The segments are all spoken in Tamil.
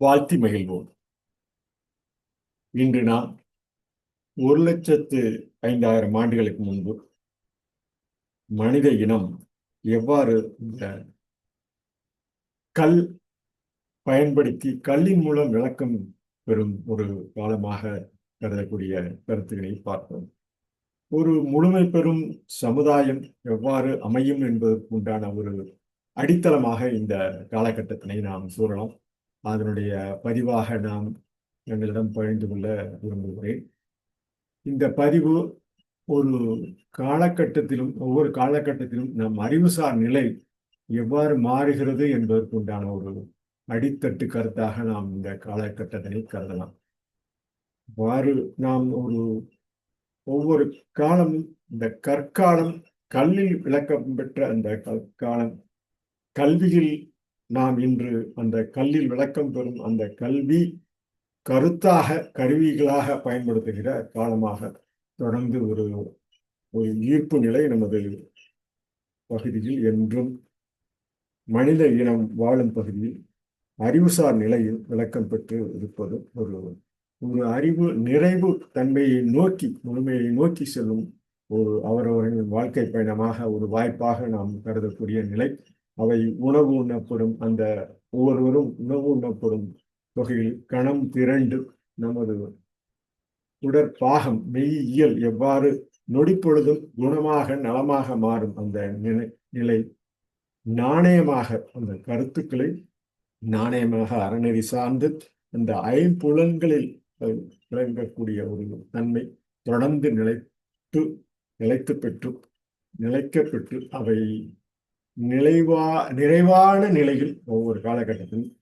வாழ்த்தி மகிழ்வோம். இன்று நாம் ஒரு லட்சத்து ஐந்தாயிரம் ஆண்டுகளுக்கு முன்பு மனித இனம் எவ்வாறு இந்த கல் பயன்படுத்தி கல்லின் மூலம் விளக்கம் பெறும் ஒரு காலமாக கருதக்கூடிய கருத்துக்களை பார்ப்போம். ஒரு முழுமை பெறும் சமுதாயம் எவ்வாறு அமையும் என்பதற்கு உண்டான ஒரு அடித்தளமாக இந்த காலகட்டத்தினை நாம் சூழலாம் அதனுடைய பதிவாக நாம் எங்களிடம் பகிர்ந்து கொள்ள விரும்புகிறேன். இந்த பதிவு ஒரு காலகட்டத்திலும் ஒவ்வொரு காலகட்டத்திலும் நம் அறிவுசார் நிலை எவ்வாறு மாறுகிறது என்பதற்கு உண்டான ஒரு அடித்தட்டு கருத்தாக நாம் இந்த காலகட்டத்தினை கருதலாம். வாறு நாம் ஒரு ஒவ்வொரு காலமும் இந்த கற்காலம் கல்லில் விளக்கம் பெற்ற அந்த கற்காலம் கல்வியில் நாம் இன்று அந்த கல்லில் விளக்கம் பெறும் அந்த கல்வி கருத்தாக கருவிகளாக பயன்படுத்துகிற காலமாக தொடர்ந்து ஒரு ஒரு ஈர்ப்பு நிலை நமது பகுதியில் என்றும் மனித இனம் வாழும் பகுதியில் அறிவுசார் நிலையில் விளக்கம் பெற்று இருப்பது ஒரு ஒரு அறிவு நிறைவு தன்மையை நோக்கி முழுமையை நோக்கி செல்லும் ஒரு அவரவரின் வாழ்க்கை பயணமாக ஒரு வாய்ப்பாக நாம் கருதக்கூடிய நிலை. அவை உணவு உண்ணப்படும் அந்த ஒவ்வொருவரும் உணவு உண்ணப்படும் தொகையில் கணம் திரண்டு நமது உடற்பாகம் மெய்யியல் எவ்வாறு நொடிப்பொழுதும் குணமாக நலமாக மாறும் அந்த நிலை நிலை நாணயமாக அந்த கருத்துக்களை நாணயமாக அறநெறி சார்ந்து அந்த ஐம்புலன்களில் விளங்கக்கூடிய ஒரு தன்மை தொடர்ந்து நிலைத்து நிலைத்து பெற்று நிலைக்க பெற்று அவை நிலைவா நிறைவான நிலையில் ஒவ்வொரு காலகட்டத்திலும்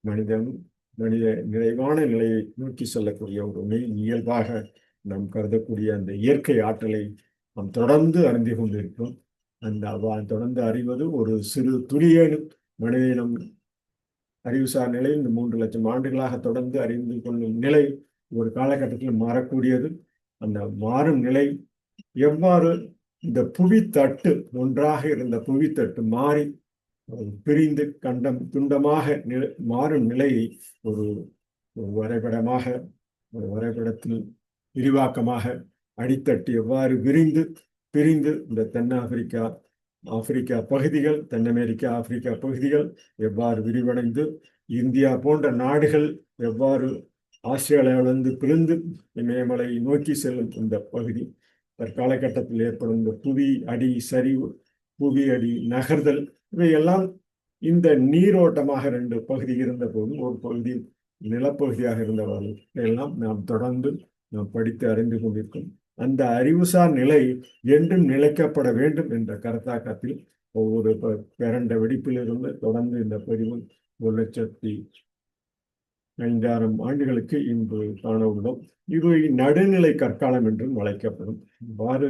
மனிதன் மனித நிறைவான நிலையை நோக்கி செல்லக்கூடிய ஒரு இயல்பாக நாம் கருதக்கூடிய அந்த இயற்கை ஆற்றலை நாம் தொடர்ந்து அறிந்து கொண்டிருக்கிறோம். அந்த தொடர்ந்து அறிவது ஒரு சிறு துளியேனும் மனிதனம் அறிவுசார் நிலை இந்த மூன்று லட்சம் ஆண்டுகளாக தொடர்ந்து அறிந்து கொள்ளும் நிலை ஒரு காலகட்டத்தில் மாறக்கூடியது. அந்த மாறும் நிலை எவ்வாறு இந்த புவித்தட்டு ஒன்றாக இருந்த புவித்தட்டு மாறி பிரிந்து கண்டம் துண்டமாக மாறும் நிலையை ஒரு வரைபடமாக ஒரு வரைபடத்தில் விரிவாக்கமாக அடித்தட்டு எவ்வாறு விரிந்து பிரிந்து இந்த தென்னாப்பிரிக்கா ஆப்பிரிக்கா பகுதிகள் தென் அமெரிக்கா ஆப்பிரிக்கா பகுதிகள் எவ்வாறு விரிவடைந்து இந்தியா போன்ற நாடுகள் எவ்வாறு ஆஸ்திரேலியாவிலிருந்து பிரிந்து இமயமலை நோக்கி செல்லும் இந்த பகுதி. தற்காலகட்டத்தில் ஏற்படும் இந்த புவி அடி சரிவு புவி அடி நகர்தல் இவையெல்லாம் இந்த நீரோட்டமாக ரெண்டு பகுதி இருந்த போதும் ஒரு பகுதி நிலப்பகுதியாக இருந்தவர்கள் எல்லாம் நாம் தொடர்ந்து நாம் படித்து அறிந்து கொண்டிருக்கும். அந்த அறிவுசார் நிலை என்றும் நிலைக்கப்பட வேண்டும் என்ற கருத்தாக்கத்தில் ஒவ்வொரு பிறண்ட வெடிப்பிலிருந்து தொடர்ந்து இந்த பிரிவு ஒரு லட்சத்தி ஐந்தாயிரம் ஆண்டுகளுக்கு இன்று காண உள்ளோம் இது நடுநிலை கற்காலம் என்றும் அழைக்கப்படும். இவ்வாறு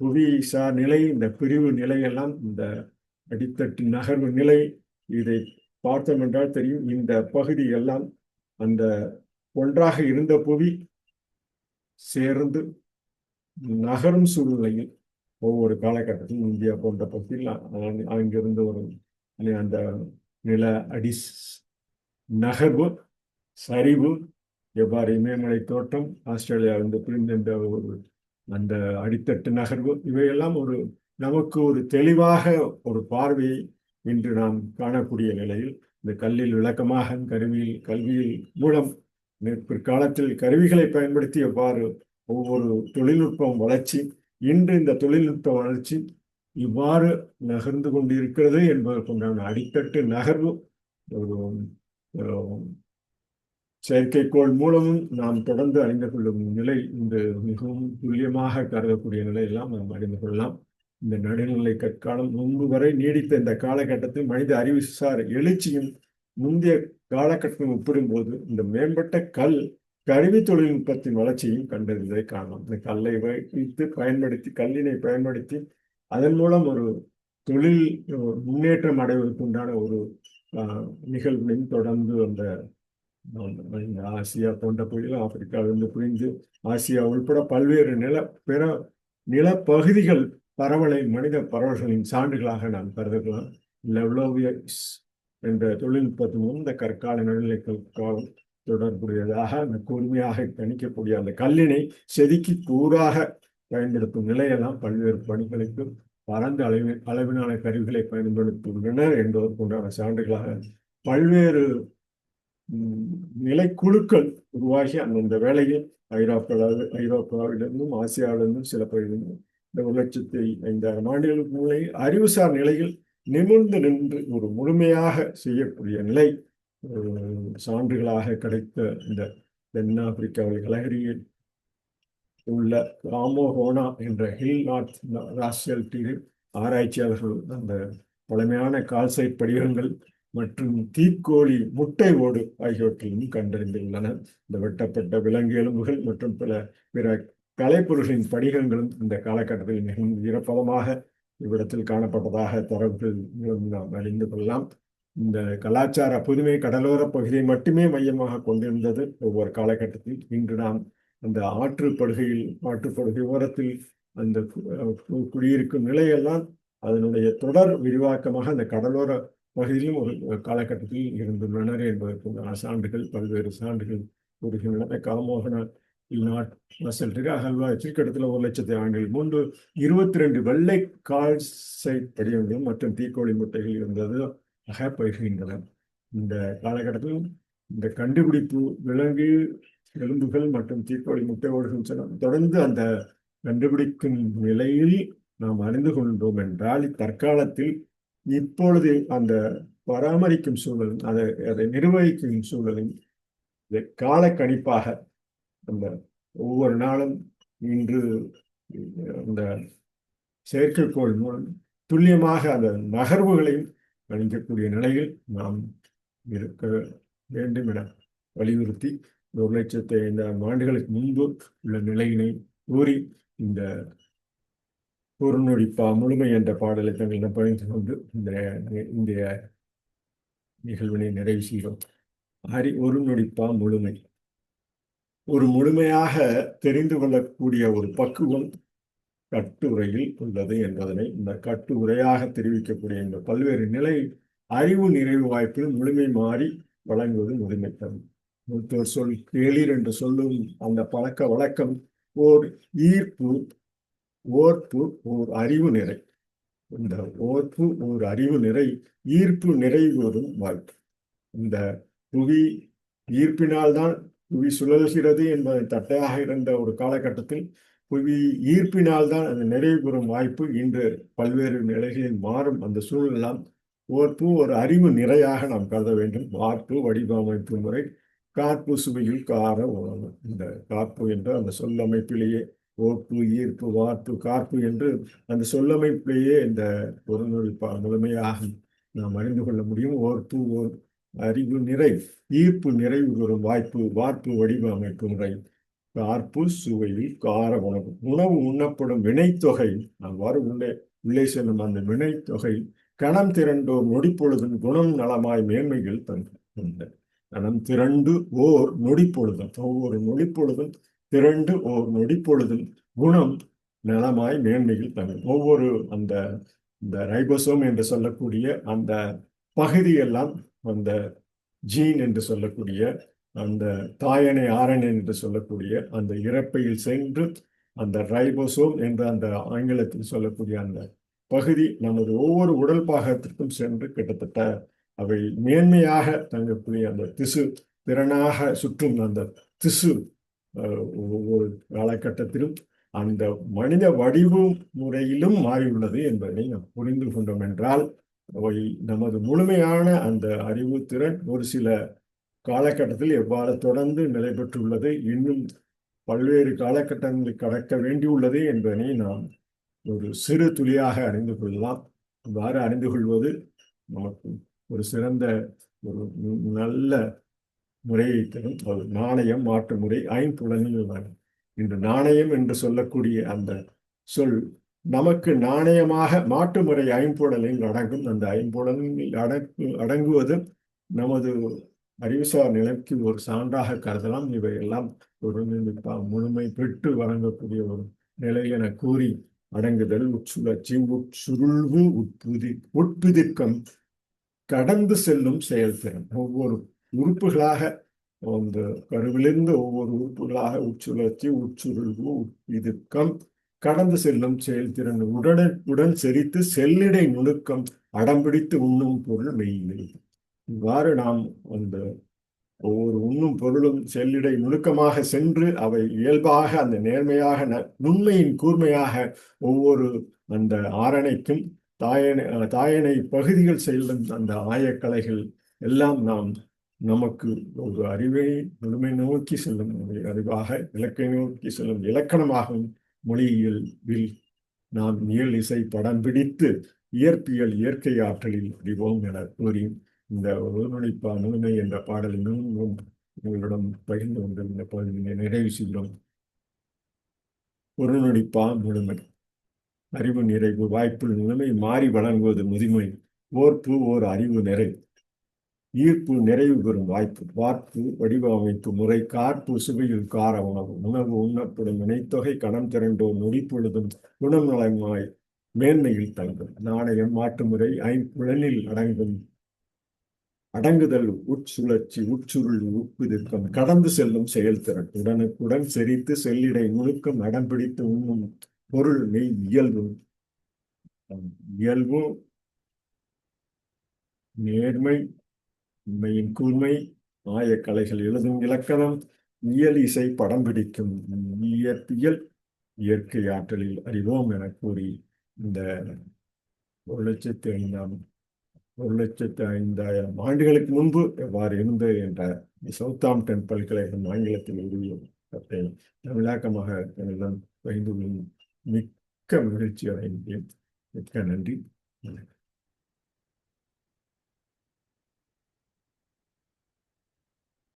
புவி சார் நிலை இந்த பிரிவு நிலையெல்லாம் இந்த அடித்தட்டு நகர்வு நிலை இதை பார்த்தோம் என்றால் தெரியும். இந்த பகுதி எல்லாம் அந்த ஒன்றாக இருந்த புவி சேர்ந்து நகரும் சூழ்நிலையில் ஒவ்வொரு காலகட்டத்திலும் இந்தியா போன்ற பகுதியில் அங்கிருந்து ஒரு அந்த நில அடி நகர்வு சரிவு எவ்வாறு இமயமலை தோட்டம் ஆஸ்திரேலியாவிலிருந்து பிரிந்த ஒரு அந்த அடித்தட்டு நகர்வு இவையெல்லாம் ஒரு நமக்கு ஒரு தெளிவாக ஒரு பார்வையை இன்று நாம் காணக்கூடிய நிலையில் இந்த கல்லில் விளக்கமாக கருவியில் கல்வியில் மூலம் பிற்காலத்தில் கருவிகளை பயன்படுத்தி எவ்வாறு ஒவ்வொரு தொழில்நுட்பம் வளர்ச்சி இன்று இந்த தொழில்நுட்ப வளர்ச்சி இவ்வாறு நகர்ந்து கொண்டிருக்கிறது என்பதற்குண்டான அடித்தட்டு நகர்வு ஒரு செயற்கைக்கோள் மூலமும் நாம் தொடர்ந்து அறிந்து கொள்ளும் நிலை இந்த மிகவும் துல்லியமாக கருதக்கூடிய நிலையெல்லாம் நாம் அறிந்து கொள்ளலாம். இந்த நடுநிலை கற்காலம் முன்பு வரை நீடித்த இந்த காலகட்டத்தில் மனித அறிவுசார் எழுச்சியும் முந்தைய காலகட்டம் ஒப்பிடும்போது இந்த மேம்பட்ட கல் கருவி தொழில்நுட்பத்தின் வளர்ச்சியும் கண்டறிந்ததை காணலாம் இந்த கல்லை வைத்து பயன்படுத்தி கல்லினை பயன்படுத்தி அதன் மூலம் ஒரு தொழில் முன்னேற்றம் அடைவதற்குண்டான ஒரு நிகழ்வினையும் தொடர்ந்து அந்த ஆசியா போன்ற பகுதியில் ஆப்பிரிக்காவிலிருந்து புரிந்து ஆசியா உள்பட பல்வேறு நில பிற நிலப்பகுதிகள் பரவலை மனித பரவல்களின் சான்றுகளாக நாம் கருதுகிறோம் லெவ்லோவியஸ் என்ற தொழில்நுட்பத்தின் இந்த கற்கால நடுநிலை தொடர்புடையதாக அந்த கூர்மையாக கணிக்கக்கூடிய அந்த கல்லினை செதுக்கி கூறாக பயன்படுத்தும் நிலையெல்லாம் பல்வேறு பணிகளுக்கு பரந்த அளவில் அளவிலான கருவிகளை பயன்படுத்துகின்றனர் என்பதற்குண்டான சான்றுகளாக பல்வேறு நிலைக்குழுக்கள் உருவாகி அந்தந்த வேலையில் ஐரோப்பாவில் ஐரோப்பாவிலிருந்தும் ஆசியாவிலிருந்தும் சில பகுதியிலிருந்தும் இந்த ஒரு லட்சத்தி ஐந்தாயிரம் ஆண்டுகளுக்கு முன்னே அறிவுசார் நிலையில் நிமிர்ந்து நின்று ஒரு முழுமையாக செய்யக்கூடிய நிலை சான்றுகளாக கிடைத்த இந்த தென்னாப்பிரிக்காவில் கலகரியில் உள்ள ராமோஹோனா என்ற ஹில் நார்த் ராசியல் டீரில் ஆராய்ச்சியாளர்கள் அந்த பழமையான கால்சைட் படிவங்கள் மற்றும் தீக்கோழி முட்டை ஓடு ஆகியவற்றிலும் கண்டறிந்துள்ளனர் இந்த வெட்டப்பட்ட விலங்கு எலும்புகள் மற்றும் பல பிற கலைப்பொருள்களின் படிகங்களும் இந்த காலகட்டத்தில் மிகவும் ஈரப்பதமாக இவ்விடத்தில் காணப்பட்டதாக தரவுகள் நாம் அறிந்து கொள்ளலாம். இந்த கலாச்சார புதுமை கடலோர பகுதியை மட்டுமே மையமாக கொண்டிருந்தது. ஒவ்வொரு காலகட்டத்தில் இன்று நாம் அந்த ஆற்றுப்படுகையில் ஆற்றுப்படுகை ஓரத்தில் அந்த குடியிருக்கும் நிலையெல்லாம் அதனுடைய தொடர் விரிவாக்கமாக அந்த கடலோர பகுதியிலும் ஒரு காலகட்டத்தில் இருந்துள்ளனர் என்பதற்குண்டான சான்றுகள் பல்வேறு சான்றுகள் கூறுகின்றன. காமோகன நாட் சொல்லிட்டு அகல்வா வச்சிருக்கிடத்துல ஒரு லட்சத்தி ஆண்டுகள் முன்பு இருபத்தி ரெண்டு வெள்ளை கால்சை படிவங்கள் மற்றும் தீக்கோழி முட்டைகள் இருந்தது அக இந்த காலகட்டத்தில் இந்த கண்டுபிடிப்பு விலங்கு எலும்புகள் மற்றும் தீக்கோழி முட்டை ஓடுகள் தொடர்ந்து அந்த கண்டுபிடிக்கும் நிலையில் நாம் அறிந்து கொண்டோம் என்றால் தற்காலத்தில் இப்பொழுது அந்த பராமரிக்கும் சூழலும் அதை அதை நிர்வகிக்கும் சூழலில் கால கணிப்பாக அந்த ஒவ்வொரு நாளும் இன்று அந்த செயற்கைக்கோள் மூலம் துல்லியமாக அந்த நகர்வுகளையும் கணிக்கக்கூடிய நிலையில் நாம் இருக்க வேண்டும் என வலியுறுத்தி ஒரு லட்சத்தி ஐந்தாயிரம் ஆண்டுகளுக்கு முன்பு உள்ள நிலையினை கூறி இந்த ஒரு நொடிப்பா முழுமை என்ற பாடலை தங்களிடம் பகிர்ந்து கொண்டு இந்த இந்திய நிகழ்வினை நிறைவு செய்கிறோம். அறி ஒரு நொடிப்பா முழுமை. ஒரு முழுமையாக தெரிந்து கொள்ளக்கூடிய ஒரு பக்குவம் கட்டுரையில் உள்ளது என்பதனை இந்த கட்டுரையாக தெரிவிக்கக்கூடிய இந்த பல்வேறு நிலை அறிவு நிறைவு வாய்ப்பில் முழுமை மாறி வழங்குவது முழுமை தரும் மூத்தோர் சொல் கேளிர் என்று சொல்லும் அந்த பழக்க வழக்கம் ஓர் ஈர்ப்பு ஓர்ப்பு ஓர் அறிவு நிறை. இந்த ஓர்ப்பு ஓர் அறிவு நிறை ஈர்ப்பு நிறைவு வரும் வாய்ப்பு இந்த புவி ஈர்ப்பினால்தான் புவி சுழல்கிறது என்பதை தட்டையாக இருந்த ஒரு காலகட்டத்தில் புவி ஈர்ப்பினால்தான் அந்த நிறைவு பெறும் வாய்ப்பு இன்று பல்வேறு நிலைகளில் மாறும். அந்த சூழலெல்லாம் ஓர்ப்பு ஒரு அறிவு நிறையாக நாம் கருத வேண்டும். வார்ப்பு வடிவமைப்பு முறை காப்பு சுவையில் கார உணவு. இந்த காப்பு என்ற அந்த சொல்லமைப்பிலேயே ஓப்பு ஈர்ப்பு வார்ப்பு காப்பு என்று அந்த சொல்லமைப்பிலேயே இந்த பொருநொழி முழுமையாக நாம் அறிந்து கொள்ள முடியும். ஓர்ப்பு ஓர் அறிவு நிறை ஈர்ப்பு நிறைவு வரும் வாய்ப்பு வார்ப்பு வடிவமைப்பு முறை. கார்ப்பு சுவையில் கார உணவு உணவு உண்ணப்படும் வினைத்தொகை. அவ்வாறு உள்ளே உள்ளே செல்லும் அந்த வினைத்தொகை. கணம் திரண்டோர் நொடிப்பொழுதும் குணம் நலமாய் மேன்மைகள் தந்த. கணம் திரண்டு ஓர் நொடிப்பொழுதும் ஒவ்வொரு நொடிப்பொழுதும் திரண்டு ஓர் நொடிப்பொழுதும் குணம் நலமாய் மேன்மையில் தங்க ஒவ்வொரு அந்த இந்த ரைபோசோம் என்று சொல்லக்கூடிய அந்த பகுதியெல்லாம் அந்த ஜீன் என்று சொல்லக்கூடிய அந்த தாயனை ஆரணை என்று சொல்லக்கூடிய அந்த இறப்பையில் சென்று அந்த ரைபோசோம் என்ற அந்த ஆங்கிலத்தில் சொல்லக்கூடிய அந்த பகுதி நமது ஒவ்வொரு உடல் பாகத்திற்கும் சென்று கிட்டத்தட்ட அவை மேன்மையாக தங்கக்கூடிய அந்த திசு திறனாக சுற்றும் அந்த திசு ஒவ்வொரு காலகட்டத்திலும் அந்த மனித வடிவு முறையிலும் மாறியுள்ளது என்பதை நாம் புரிந்து கொண்டோம் என்றால் அவை நமது முழுமையான அந்த அறிவு திறன் ஒரு சில காலகட்டத்தில் எவ்வாறு தொடர்ந்து நிலை பெற்றுள்ளது இன்னும் பல்வேறு காலகட்டங்களில் கடக்க வேண்டியுள்ளது என்பதனை நாம் ஒரு சிறு துளியாக அறிந்து கொள்ளலாம். இவ்வாறு அறிந்து கொள்வது நமக்கு ஒரு சிறந்த ஒரு நல்ல முறையை தரும் நாணயம் மாற்று முறை ஐம்புலனில் இன்று நாணயம் என்று சொல்லக்கூடிய அந்த சொல் நமக்கு நாணயமாக மாற்று முறை ஐம்புடலில் அடங்கும். அந்த ஐம்புடலில் அடங்கு அடங்குவது நமது அறிவுசார் நிலைக்கு ஒரு சான்றாக கருதலாம். இவையெல்லாம் ஒரு முழுமை பெற்று வழங்கக்கூடிய ஒரு நிலை என கூறி அடங்குதல். உட்சுழற்சி உட்சுருள்வு உட்புதி உட்பிதிக்கம் கடந்து செல்லும் செயல்திறன். ஒவ்வொரு உறுப்புகளாக அந்த கருவிலிருந்து ஒவ்வொரு உறுப்புகளாக உட்சுழற்சி உட்சுருள்வு இதுக்கம் கடந்து செல்லும் செயல்திறன் உடனே உடன் செரித்து செல்லிடை நுணுக்கம் அடம்பிடித்து உண்ணும் பொருள் மெய்யில்லை இவ்வாறு நாம் அந்த ஒவ்வொரு உண்ணும் பொருளும் செல்லிடை நுணுக்கமாக சென்று அவை இயல்பாக அந்த நேர்மையாக ந- நுண்மையின் கூர்மையாக ஒவ்வொரு அந்த ஆரணைக்கும் தாயனை தாயனை பகுதிகள் செல்லும் அந்த ஆயக்கலைகள் எல்லாம் நாம் நமக்கு ஒரு அறிவை முழுமை நோக்கி செல்லும் அறிவாக இலக்கை நோக்கி செல்லும் இலக்கணமாகும் மொழியியல்வில் நாம் இயல் இசை படம் பிடித்து இயற்பியல் இயற்கை ஆற்றலில் அறிவோம் என கூறி இந்த ஒருங்கிணைப்பா முழுமை என்ற பாடலை மீண்டும் உங்களிடம் பகிர்ந்து கொண்டு இந்த பகுதியை நிறைவு செய்கிறோம். ஒரு நொடிப்பா முழுமை. அறிவு நிறைவு வாய்ப்பு முழுமை மாறி வழங்குவது முதுமை. ஓர்ப்பு ஓர் அறிவு நிறை. ஈர்ப்பு நிறைவு பெறும் வாய்ப்பு. வார்ப்பு வடிவமைப்பு முறை காற்பு சுவையில் கார உணவு உணவு உண்ணப்படும் வினைத்தொகை கணம் திரண்டோ நொடிப்பொழுதும் குணம் நலமாய் மேன்மையில் தங்கும். நாணயம் மாற்றுமுறை முறை அடங்கும் அடங்குதல் உட்சுழற்சி உட்சுருள் உப்புதிர்க்கம் கடந்து செல்லும் செயல்திறன் உடனுக்குடன் செறித்து செல்லிடை நுணுக்கம் அடம்பிடித்து உண்ணும் பொருள் மெய் இயல்பு. இயல்பு நேர்மை உண்மையின் கூர்மை ஆயக்கலைகள் எழுதும் இலக்கணம் இயல் இசை படம் பிடிக்கும். இயற்பியல் இயற்கை ஆற்றலில் அறிவோம் என கூறி இந்த ஒரு லட்சத்தி ஐந்தாம் ஒரு லட்சத்தி ஐந்தாயிரம் ஆண்டுகளுக்கு முன்பு எவ்வாறு இருந்தது என்ற சவுத்தாம்டன் பல்கலைக்கழகம் ஆங்கிலத்தில் எழுதிய கத்தை தமிழாக்கமாக என்னிடம் பகிர்ந்து மிக்க மகிழ்ச்சி அடைந்தேன். மிக்க நன்றி. வணக்கம்.